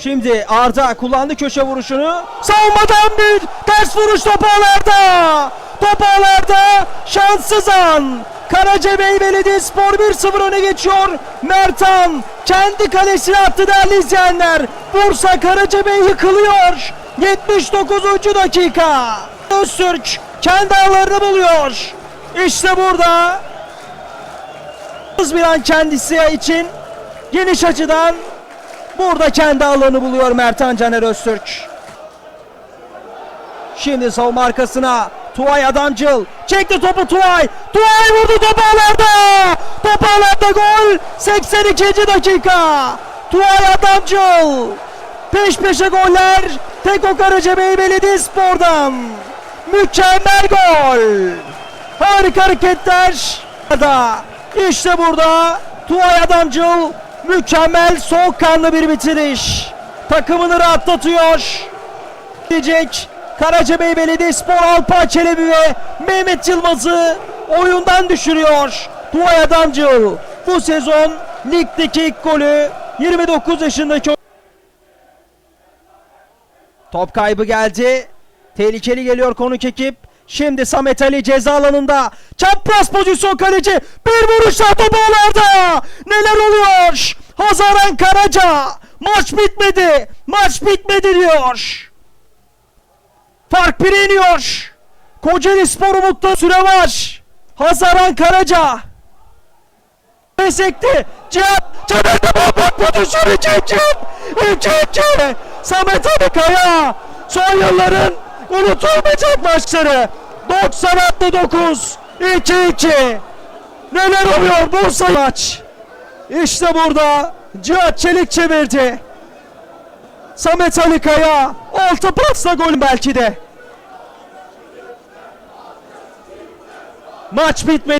Şimdi Arda kullandı köşe vuruşunu. Savunmadan bir ters vuruş top ağlarda. Top ağlarda şanssız an. Karacabey Belediyespor 1-0 öne geçiyor. Mertan kendi kalesine attı değerli izleyenler. Bursa Karacabey yıkılıyor. 79. dakika. Öztürk kendi ağlarını buluyor. İşte burada bir an kendisi için geniş açıdan burada kendi alanı buluyor Mertan Caner Öztürk. Şimdi savunma arkasına Tuay Adamcıl çekti topu Tuay. Tuay vurdu topu ağlarda. Topu ağlarda gol. 82. dakika. Tuay Adamcıl. Peş peşe goller. Teko Karacabey Belediyespor'dan. Mükemmel gol. Harika hareketler. İşte burada Tuğay Adamcıl mükemmel soğukkanlı bir bitiriş. Takımını rahatlatıyor. Diyecek Karacabey Belediyespor Alpa Çelebi ve Mehmet Yılmaz'ı oyundan düşürüyor. Tuğay Adamcıl bu sezon ligdeki ilk golü 29 yaşındaki Top kaybı geldi. Tehlikeli geliyor konuk ekip. Şimdi Samet Ali ceza alanında. Çapraz pozisyon kaleci. Bir vuruşla top ağlarda. Neler oluyor? Hazaran Karaca. Maç bitmedi. Maç bitmedi diyor. Fark bire iniyor. Kocaeli Spor Umut'ta süre var. Hazaran Karaca. Sekti. Cihat. Çevirdi bomba pozisyon 2 2. 2 2. Samet Ali Kaya. Son yılların unutulmayacak maçları. 90 9. 2 2. Neler oluyor Bursa maç? İşte burada Cihat Çelik çevirdi. Samet Ali Kaya. Altı pasla gol belki de. Maç bitmedi.